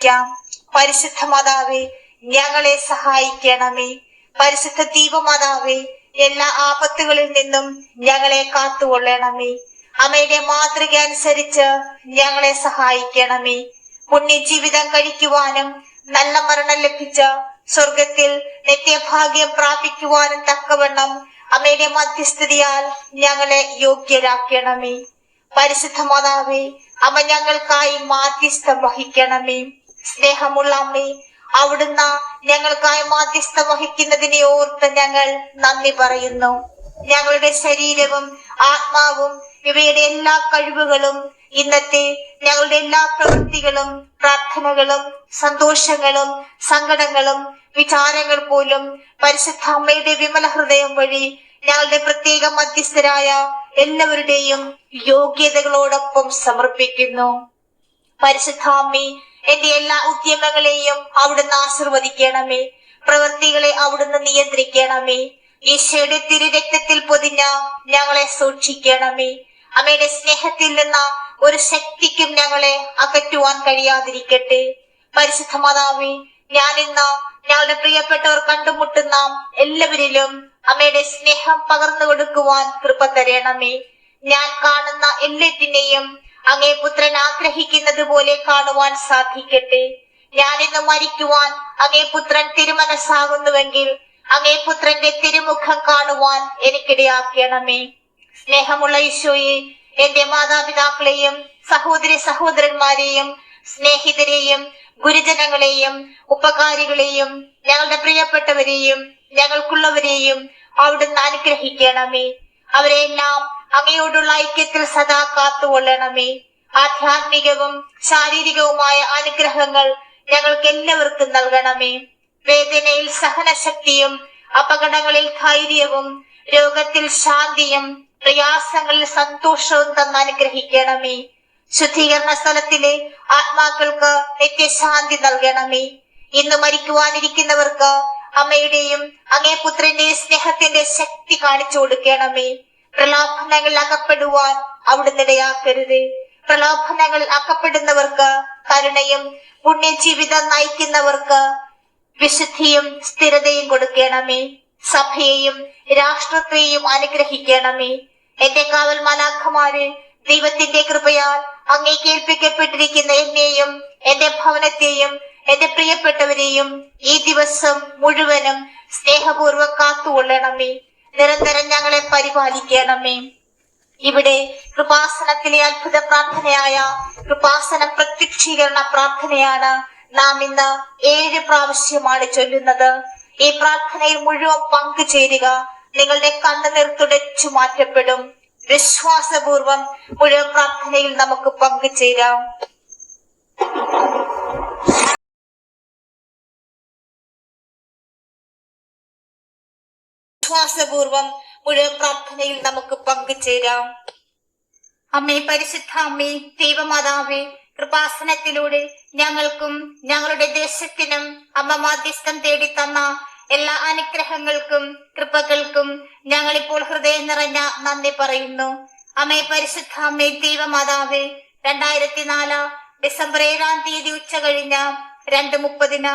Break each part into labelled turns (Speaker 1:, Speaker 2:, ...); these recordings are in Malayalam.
Speaker 1: പ്രാർത്ഥിക്കാം പരിശുദ്ധ മാതാവേ ഞങ്ങളെ സഹായിക്കണമേ. പരിശുദ്ധ ദീപമാതാവേ എല്ലാ ആപത്തുകളിൽ നിന്നും ഞങ്ങളെ കാത്തുകൊള്ളണമേ. അമ്മയുടെ മാതൃക അനുസരിച്ച് ഞങ്ങളെ സഹായിക്കണമേ. പുണ്യജീവിതം കഴിക്കുവാനും നല്ല മരണം ലഭിച്ച സ്വർഗത്തിൽ നിത്യഭാഗ്യം പ്രാപിക്കുവാനും തക്കവണ്ണം അമ്മയുടെ മധ്യസ്ഥിതിയാൽ ഞങ്ങളെ യോഗ്യരാക്കണമേ. പരിശുദ്ധ മാതാവേ അമ്മ ഞങ്ങൾക്കായി മാധ്യസ്ഥം വഹിക്കണമേ. സ്നേഹമുള്ള അമ്മേ അവിടുന്ന് ഞങ്ങൾക്കായി മാധ്യസ്ഥ വഹിക്കുന്നതിനെ ഓർത്ത് ഞങ്ങൾ നന്ദി പറയുന്നു. ഞങ്ങളുടെ ശരീരവും ആത്മാവും ഇവയുടെ എല്ലാ കഴിവുകളും ഇന്നത്തെ ഞങ്ങളുടെ എല്ലാ പ്രവൃത്തികളും പ്രാർത്ഥനകളും സന്തോഷങ്ങളും സങ്കടങ്ങളും വിചാരങ്ങൾ പോലും പരിശുദ്ധ അമ്മയുടെ വിമല ഹൃദയം വഴി ഞങ്ങളുടെ പ്രത്യേക മധ്യസ്ഥരായ എല്ലാവരുടെയും യോഗ്യതകളോടൊപ്പം സമർപ്പിക്കുന്നു. പരിശുദ്ധാമ്മി എന്റെ എല്ലാ ഉദ്യമങ്ങളെയും അവിടുന്ന് ആശീർവദിക്കണമേ. പ്രവൃത്തികളെ അവിടുന്ന് നിയന്ത്രിക്കണമേ. ഈശോയുടെ തിരുരക്തത്തിൽ പൊതിഞ്ഞ ഞങ്ങളെ സൂക്ഷിക്കണമേ. അമ്മയുടെ സ്നേഹത്തിൽ നിന്ന ഒരു ശക്തിക്കും ഞങ്ങളെ അകറ്റുവാൻ കഴിയാതിരിക്കട്ടെ. പരിശുദ്ധ ഞാൻ ഇന്ന് ഞങ്ങളുടെ പ്രിയപ്പെട്ടവർ കണ്ടുമുട്ടുന്ന എല്ലാവരിലും അമ്മയുടെ സ്നേഹം പകർന്നു കൊടുക്കുവാൻ കൃപ തരണമേ. ഞാൻ കാണുന്ന എല്ലാറ്റിനെയും അങ്ങേ പുത്രൻ ആഗ്രഹിക്കുന്നത് പോലെ കാണുവാൻ സാധിക്കട്ടെ. ഞാൻ ഞാനിന്ന് മരിക്കുവാൻ അങ്ങേ പുത്രൻ തിരുമനസ്സാകുന്നുവെങ്കിൽ അങ്ങേ പുത്രന്റെ തിരുമുഖം കാണുവാൻ എനിക്കിടയാക്കണമേ. സ്നേഹമുള്ള ഈശോയെ എന്റെ മാതാപിതാക്കളെയും സഹോദരി സഹോദരന്മാരെയും സ്നേഹിതരെയും ഗുരുജനങ്ങളെയും ഉപകാരികളെയും ഞങ്ങളുടെ പ്രിയപ്പെട്ടവരെയും ഞങ്ങൾക്കുള്ളവരെയും അവിടുന്ന് അനുഗ്രഹിക്കണമേ. അവരെല്ലാം അങ്ങയോടുള്ള ഐക്യത്തിൽ സദാ കാത്തുകൊള്ളണമേ. ആധ്യാത്മികവും ശാരീരികവുമായ അനുഗ്രഹങ്ങൾ ഞങ്ങൾക്ക് എല്ലാവർക്കും നൽകണമേ. വേദനയിൽ സഹനശക്തിയും അപകടങ്ങളിൽ ധൈര്യവും രോഗത്തിൽ ശാന്തിയും പ്രയാസങ്ങളിൽ സന്തോഷവും തന്ന് അനുഗ്രഹിക്കണമേ. ശുദ്ധീകരണ സ്ഥലത്തിലെ ആത്മാക്കൾക്ക് നിത്യശാന്തി നൽകണമേ. ഇന്ന് മരിക്കുവാനിരിക്കുന്നവർക്ക് അമ്മയുടെയും അങ്ങേ പുത്രന്റെയും സ്നേഹത്തിന്റെ ശക്തി കാണിച്ചു കൊടുക്കണമേ. പ്രലോഭനങ്ങളിൽ അകപ്പെടുവാൻ അവിടുന്ന് ഇടയാക്കരുത്. പ്രലോഭനങ്ങൾ അകപ്പെടുന്നവർക്ക് കരുണയും പുണ്യജീവിതം നയിക്കുന്നവർക്ക് വിശുദ്ധിയും സ്ഥിരതയും കൊടുക്കണമേ. സഭയെയും രാഷ്ട്രത്തെയും അനുഗ്രഹിക്കണമേ. എന്റെ കാവൽ മാലാഖമാര് ദൈവത്തിന്റെ കൃപയാൽ അങ്ങേ കേൾപ്പിക്കപ്പെട്ടിരിക്കുന്ന എന്നെയും എന്റെ ഭവനത്തെയും എന്റെ പ്രിയപ്പെട്ടവരെയും ഈ ദിവസം മുഴുവനും സ്നേഹപൂർവം കാത്തുകൊള്ളണമേ. നിരന്തരം ഞങ്ങളെ പരിപാലിക്കണമേ. ഇവിടെ കൃപാസനത്തിലെ അത്ഭുത പ്രാർത്ഥനയായ കൃപാസന പ്രത്യക്ഷീകരണ പ്രാർത്ഥനയാണ് നാം ഇന്ന് ഏഴ് പ്രാവശ്യമാണ് ചൊല്ലുന്നത്. ഈ പ്രാർത്ഥനയിൽ മുഴുവൻ പങ്കുചേരുക നിങ്ങളുടെ കണ്ണുനീർ തുടച്ചു മാറ്റപ്പെടും. വിശ്വാസപൂർവം മുഴുവൻ പ്രാർത്ഥനയിൽ നമുക്ക് പങ്കുചേരാം വിശ്വാസപൂർവം മുഴുവൻ പ്രാർത്ഥനയിൽ നമുക്ക് പങ്കുചേരാം. അമ്മേ പരിശുദ്ധ അമ്മേ ദൈവമാതാവേ കൃപാസനത്തിലൂടെ ഞങ്ങൾക്കും ഞങ്ങളുടെ ദേശത്തിനും അമ്മ മാധ്യസ്ഥം തേടി തന്ന എല്ലാ അനുഗ്രഹങ്ങൾക്കും കൃപകൾക്കും ഞങ്ങളിപ്പോൾ ഹൃദയം നിറഞ്ഞ നന്ദി പറയുന്നു. അമ്മേ പരിശുദ്ധ അമ്മേ ദൈവമാതാവേ രണ്ടായിരത്തി നാല് ഡിസംബർ ഏഴാം തീയതി ഉച്ച കഴിഞ്ഞ രണ്ട് മുപ്പതിന്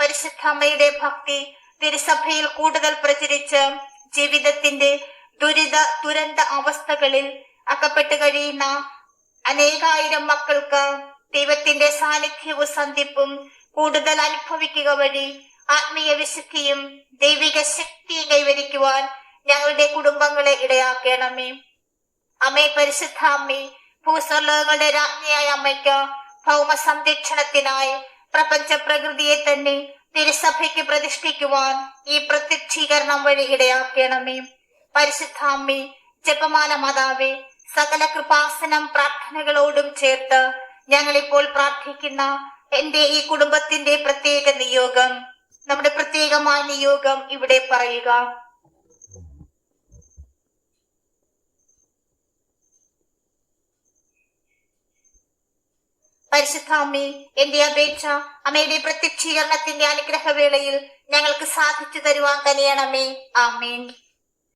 Speaker 1: പരിശുദ്ധ അമ്മയുടെ ഭക്തി തിരുസഭയിൽ കൂടുതൽ പ്രചരിച്ച് ജീവിതത്തിന്റെ ദുരിത ദുരന്ത അവസ്ഥകളിൽ അകപ്പെട്ട് കഴിയുന്ന അനേകായിരം മക്കൾക്ക് ദൈവത്തിന്റെ സാന്നിധ്യവും സന്ധിപ്പും കൂടുതൽ അനുഭവിക്കുക വഴി ആത്മീയ വിശുദ്ധിയും ദൈവിക ശക്തിയും കൈവരിക്കുവാൻ ഞങ്ങളുടെ കുടുംബങ്ങളെ ഇടയാക്കണമേ. അമ്മേ പരിശുദ്ധ അമ്മേ ഭൂസ്വർലോകങ്ങളുടെ രാജ്ഞിയായ അമ്മയ്ക്ക് ഭൗമ സംരക്ഷണത്തിനായി പ്രപഞ്ച പ്രകൃതിയെ തന്നെ തിരുസഭയ്ക്ക് പ്രതിഷ്ഠിക്കുവാൻ ഈ പ്രത്യക്ഷീകരണം വഴി ഇടയാക്കണമേ. പരിശുദ്ധാമ്മേ ജപമാല മാതാവേ സകല കൃപാസനം പ്രാർത്ഥനകളോടും ചേർത്ത് ഞങ്ങളിപ്പോൾ പ്രാർത്ഥിക്കുന്ന എന്റെ ഈ കുടുംബത്തിന്റെ പ്രത്യേക നിയോഗം നമ്മുടെ പ്രത്യേകമായ നിയോഗം ഇവിടെ പറയുക. പരിശുദ്ധ അമ്മേ എന്റെ അപേക്ഷ അമ്മയുടെ പ്രത്യക്ഷീകരണത്തിന്റെ അനുഗ്രഹവേളയിൽ ഞങ്ങൾക്ക് സാധിച്ചു തരുവാൻ തന്നെയാണ് അമ്മേ ആമേൻ.